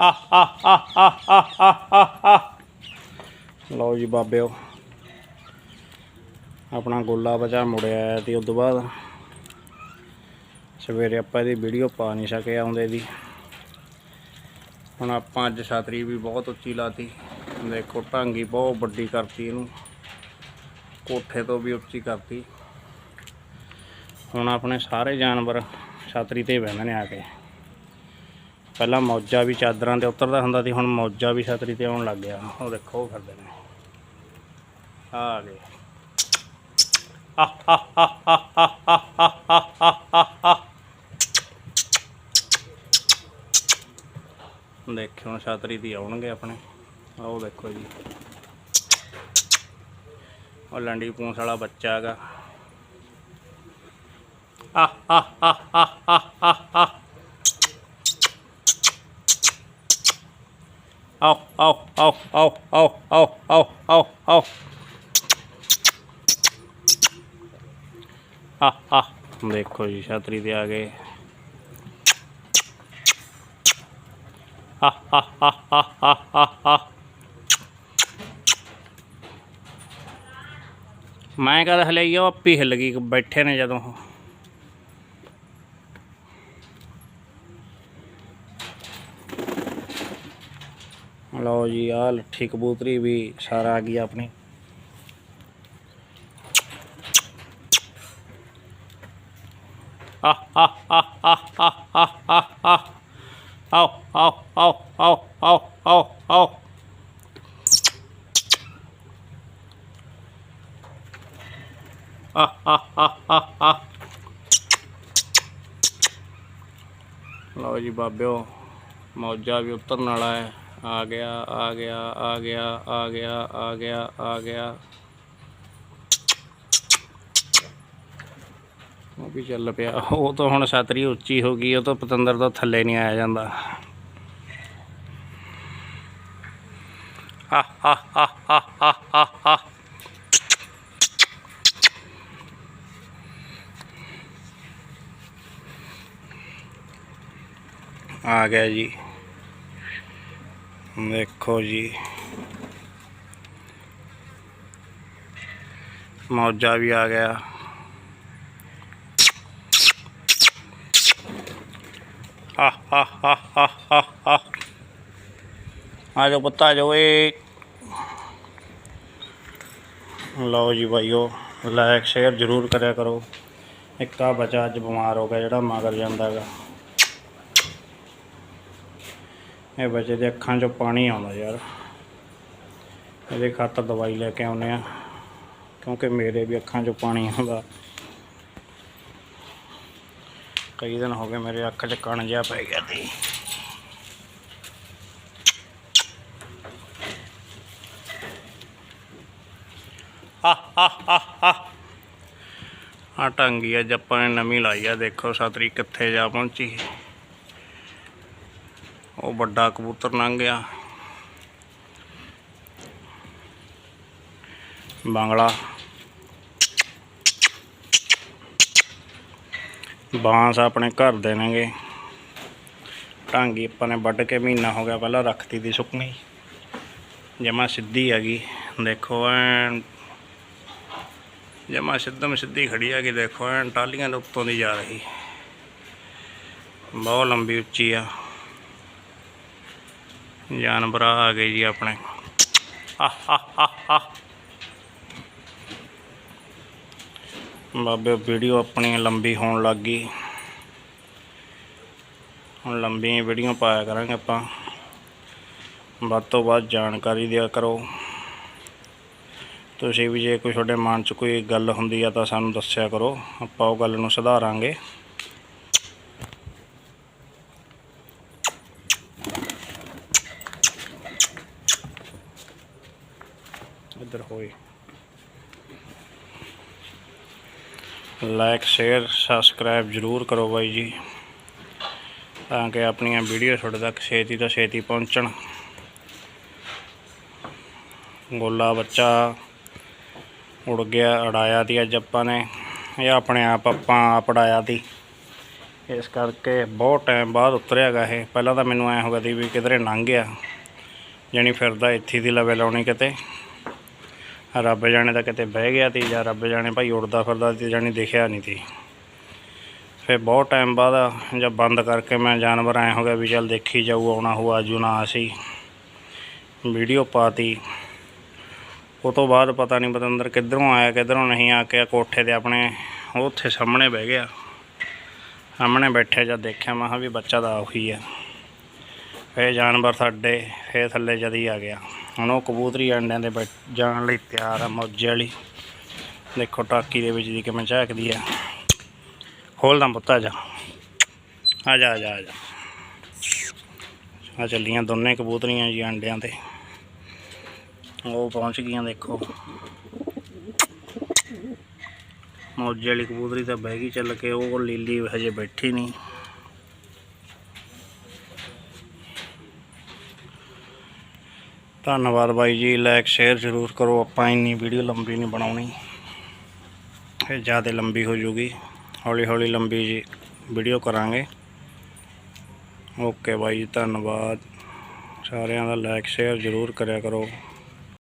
ਆ ਆ ਲਓ ਜੀ ਬਾਬਿਓ। ਆਪਣਾ ਗੋਲਾ ਬਚਾ ਮੁੜਿਆ ਤੇ ਉਸ ਤੋਂ ਬਾਅਦ। ਸਵੇਰੇ ਆਪਾਂ ਇਹਦੀ ਵੀਡੀਓ ਪਾ ਨਹੀਂ ਸਕੇ ਆਉਂਦੇ ਦੀ। ਹੁਣ ਆਪਾਂ ਅੱਜ ਛਤਰੀ ਵੀ ਬਹੁਤ ਉੱਚੀ ਲਾਤੀ। ਦੇਖੋ, ਢਾਂਗੀ ਬਹੁਤ ਵੱਡੀ ਕਰਤੀ ਇਹਨੂੰ। ਕੋਠੇ ਤੋਂ ਵੀ ਉੱਚੀ ਕਰਤੀ। ਹੁਣ ਆਪਣੇ ਸਾਰੇ ਜਾਨਵਰ ਛਤਰੀ ਤੇ ਬਹਿੰਦੇ ਨੇ ਆ ਕੇ। ਪਹਿਲਾਂ ਮੌਜਾ ਵੀ ਚਾਦਰਾਂ ਤੇ ਉਤਰਦਾ ਹੁੰਦਾ ਸੀ, ਹੁਣ ਮੌਜਾ ਵੀ ਛਤਰੀ ਤੇ ਆਉਣ ਲੱਗ ਗਿਆ। ਉਹ ਦੇਖੋ ਕਰਦੇ ਨੇ। ਆ ਗਏ। ਦੇਖੋ ਹੁਣ ਛਤਰੀ ਦੀ ਆਉਣਗੇ ਆਪਣੇ। ਉਹ ਦੇਖੋ ਜੀ। ਉਹ ਲੰਡੀ ਪੂੰਸ ਵਾਲਾ ਬੱਚਾ ਹੈਗਾ। ਆ ਆ ਆ ਆ ਆ ਆ ਆ ਆਓ ਆਓ ਆਓ ਆਓ ਆਓ ਆ ਦੇਖੋ ਜੀ, ਛਤਰੀ ਤੇ ਆ ਗਏ। ਆ ਆ ਆ ਆ ਆ ਆ ਆ ਮੈਂ ਕਦ ਹਲੇ ਉਹ ਆਪੀ ਹਿੱਲ ਗਈ, ਬੈਠੇ ਨੇ ਜਦੋਂ ਲਓ ਜੀ ਆ ਲੱਠੀ ਕਬੂਤਰੀ ਵੀ ਸਾਰਾ ਆ ਗਈ ਆਪਣੀ ਆਓ ਆਓ ਆਓ ਆਓ ਆਓ ਆਓ ਆਓ ਆ ਆ ਆ ਆ ਲਓ ਜੀ ਬਾਬਿਓ ਮੌਜਾ ਵੀ ਉਤਰਨ ਵਾਲਾ ਹੈ ਆ ਗਿਆ ਆ ਗਿਆ ਆ ਗਿਆ ਆ ਗਿਆ ਆ ਗਿਆ ਆ ਗਿਆ। ਉਹ ਵੀ ਚੱਲ ਪਿਆ। ਉਹ ਤਾਂ ਹੁਣ ਛਤਰੀ ਉੱਚੀ ਹੋ ਗਈ, ਉਹ ਤਾਂ ਪਤੰਦਰ ਤੋਂ ਥੱਲੇ ਨਹੀਂ ਆਇਆ ਜਾਂਦਾ। ਆ ਆ ਆ ਆ ਆ ਆ ਆ। ਗਿਆ ਜੀ। देखो जी। मौजा भी आ गया। आ जाओ पता आ जाओ लो जी भाई लाइक शेयर ज़रूर करो। एक बचा अच बीमार हो गया जो मगर जाता है ਇਹ ਬੱਚੇ ਦੇ ਅੱਖਾਂ 'ਚੋਂ ਪਾਣੀ ਆਉਂਦਾ ਯਾਰ। ਇਹਦੇ ਖਾਤਰ ਦਵਾਈ ਲੈ ਕੇ ਆਉਨੇ ਆ, ਕਿਉਂਕਿ ਮੇਰੇ ਵੀ ਅੱਖਾਂ 'ਚੋਂ ਪਾਣੀ ਆਉਂਦਾ। ਕਈ ਦਿਨ ਹੋ ਗਏ ਮੇਰੇ ਅੱਖ 'ਚ ਕਣ ਜਿਹਾ ਪੈ ਗਿਆ ਸੀ। ਆ ਆ ਆ ਆ ਆ ਟੰਗੀ ਅੱਜ ਆਪਾਂ ਨੇ ਨਵੀਂ ਲਾਈ ਆ, ਦੇਖੋ ਸਤਰੀ ਕਿੱਥੇ ਜਾ ਪਹੁੰਚੀ। ਉਹ ਵੱਡਾ ਕਬੂਤਰ ਲੰਘ ਗਿਆ। ਬਾਂਗਲਾ। ਬਾਂਸ ਆਪਣੇ ਘਰ ਦੇ ਨੇਗੇ। ਟਾਂਗੀ ਆਪਾਂ ਨੇ ਵੱਢ ਕੇ ਮਹੀਨਾ ਹੋ ਗਿਆ ਪਹਿਲਾਂ ਰੱਖਤੀ ਦੀ ਸੁੱਕਣੀ। ਜਮਾ ਸਿੱਧੀ ਹੈਗੀ, ਦੇਖੋ ਐਂ ਜਮਾ ਸਿੱਧਮ ਸਿੱਧੀ ਖੜੀ ਹੈਗੀ, ਦੇਖੋ ਐਂ ਟਾਲੀਆਂ ਦੇ ਉੱਤੋਂ ਦੀ ਜਾ ਰਹੀ। ਬਹੁਤ ਲੰਬੀ ਉੱਚੀ ਆ। ਜਾਨਵਰ ਆ ਗਏ ਜੀ ਆਪਣੇ। ਬਾਬੇ ਵੀਡੀਓ ਆਪਣੀ ਲੰਬੀ ਹੋਣ ਲੱਗ ਗਈ। ਹੁਣ ਲੰਬੀਆਂ ਵੀਡੀਓ ਪਾਇਆ ਕਰਾਂਗੇ ਆਪਾਂ। ਵੱਧ ਤੋਂ ਵੱਧ ਜਾਣਕਾਰੀ ਦਿਆ ਕਰੋ। ਤੁਸੀਂ ਵੀ ਜੇ ਕੋਈ ਤੁਹਾਡੇ ਮਨ 'ਚ ਕੋਈ ਗੱਲ ਹੁੰਦੀ ਆ ਤਾਂ ਸਾਨੂੰ ਦੱਸਿਆ ਕਰੋ। ਆਪਾਂ ਉਹ ਗੱਲ ਨੂੰ ਸੁਧਾਰਾਂਗੇ। ਇੱਧਰ ਹੋਏ ਲਾਈਕ ਸ਼ੇਅਰ ਸਬਸਕ੍ਰਾਈਬ ਜ਼ਰੂਰ ਕਰੋ ਬਾਈ ਜੀ, ਤਾਂ ਕਿ ਆਪਣੀਆਂ ਵੀਡੀਓ ਤੁਹਾਡੇ ਤੱਕ ਛੇਤੀ ਤੋਂ ਛੇਤੀ ਪਹੁੰਚਣ। ਗੋਲਾ ਬੱਚਾ ਉੜ ਗਿਆ ਉਡਾਇਆ ਤੀ ਅੱਜ ਆਪਾਂ ਨੇ, ਇਹ ਆਪਣੇ ਆਪ ਆਪਾਂ ਆਪ ਉਡਾਇਆ ਤੀ। ਇਸ ਕਰਕੇ ਬਹੁਤ ਟਾਈਮ ਬਾਅਦ ਉਤਰਿਆ ਗਾ ਇਹ। ਪਹਿਲਾਂ ਤਾਂ ਮੈਨੂੰ ਐ ਹੋ ਗਿਆ ਸੀ ਵੀ ਕਿਧਰੇ ਲੰਘ ਗਿਆ, ਜਾਣੀ ਫਿਰਦਾ ਇੱਥੇ ਦੀ ਲਵੇ ਲਾਉਣੀ ਕਿਤੇ। ਰੱਬ ਜਾਣੇ ਤਾਂ ਕਿਤੇ ਬਹਿ ਗਿਆ ਤੀ ਜਾਂ ਰੱਬ ਜਾਣੇ ਭਾਈ ਉੜਦਾ ਫਿਰਦਾ ਤੇ ਜਾਣੀ ਦਿਖਿਆ ਨਹੀਂ ਤੀ। ਫਿਰ ਬਹੁਤ ਟਾਈਮ ਬਾਅਦ ਜਦ ਬੰਦ ਕਰਕੇ ਮੈਂ ਜਾਨਵਰ ਐ ਹੋ ਗਿਆ ਵੀ ਚੱਲ ਦੇਖੀ ਜਾਊ, ਆਉਣਾ ਹੋ ਆਜੂ ਨਾ ਅਸੀਂ ਵੀਡੀਓ ਪਾਤੀ। ਉਹ ਤੋਂ ਬਾਅਦ ਪਤਾ ਨਹੀਂ ਪਤੰਦਰ ਕਿੱਧਰੋਂ ਆਇਆ, ਕਿੱਧਰੋਂ ਨਹੀਂ ਆ ਕੇ ਕੋਠੇ ਦੇ ਆਪਣੇ ਉਹ ਉੱਥੇ ਸਾਹਮਣੇ ਬਹਿ ਗਿਆ। ਸਾਹਮਣੇ ਬੈਠੇ ਜਦ ਦੇਖਿਆ, ਮੈਂ ਕਿਹਾ ਵੀ ਬੱਚਾ ਤਾਂ ਉਹੀ ਆ। ਇਹ ਜਾਨਵਰ ਸਾਡੇ ਫੇਰ ਥੱਲੇ ਜਦ ਆ ਗਿਆ। ਹੁਣ ਉਹ ਕਬੂਤਰੀ ਅੰਡਿਆਂ ਦੇ ਬੈਠ ਜਾਣ ਲਈ ਤਿਆਰ ਆ ਮੌਜੇ ਵਾਲੀ। ਦੇਖੋ ਟਾਕੀ ਦੇ ਵਿੱਚ ਦੀ ਕਿਵੇਂ ਝਾਕਦੀ ਆ। ਖੋਲਦਾ ਪੁੱਤ ਜਾ। ਆ ਜਾ ਆ ਜਾ ਆ ਜਾ। ਆ ਚੱਲੀਆਂ ਦੋਨੇ ਕਬੂਤਰੀਆਂ ਜੀ ਅੰਡਿਆਂ ਤੇ। ਉਹ ਪਹੁੰਚ ਗਈਆਂ ਦੇਖੋ। ਮੌਜੇ ਵਾਲੀ ਕਬੂਤਰੀ ਤਾਂ ਬਹਿ ਗਈ ਚੱਲ ਕੇ, ਉਹ ਲੀਲੀ ਹਜੇ ਬੈਠੀ ਨਹੀਂ। ਧੰਨਵਾਦ ਬਾਈ ਜੀ ਲਾਈਕ ਸ਼ੇਅਰ ਜ਼ਰੂਰ ਕਰੋ, ਆਪਾਂ ਇੰਨੀ ਵੀਡੀਓ ਲੰਬੀ ਨਹੀਂ ਬਣਾਉਣੀ। ਇਹ ਜ਼ਿਆਦਾ ਲੰਬੀ ਹੋ ਜੂਗੀ। ਹੌਲੀ ਹੌਲੀ ਲੰਬੀ ਜੀ ਵੀਡੀਓ ਕਰਾਂਗੇ। ਓਕੇ ਬਾਈ ਜੀ, ਧੰਨਵਾਦ। ਸਾਰਿਆਂ ਦਾ ਲਾਈਕ ਸ਼ੇਅਰ ਜ਼ਰੂਰ ਕਰਿਆ ਕਰੋ।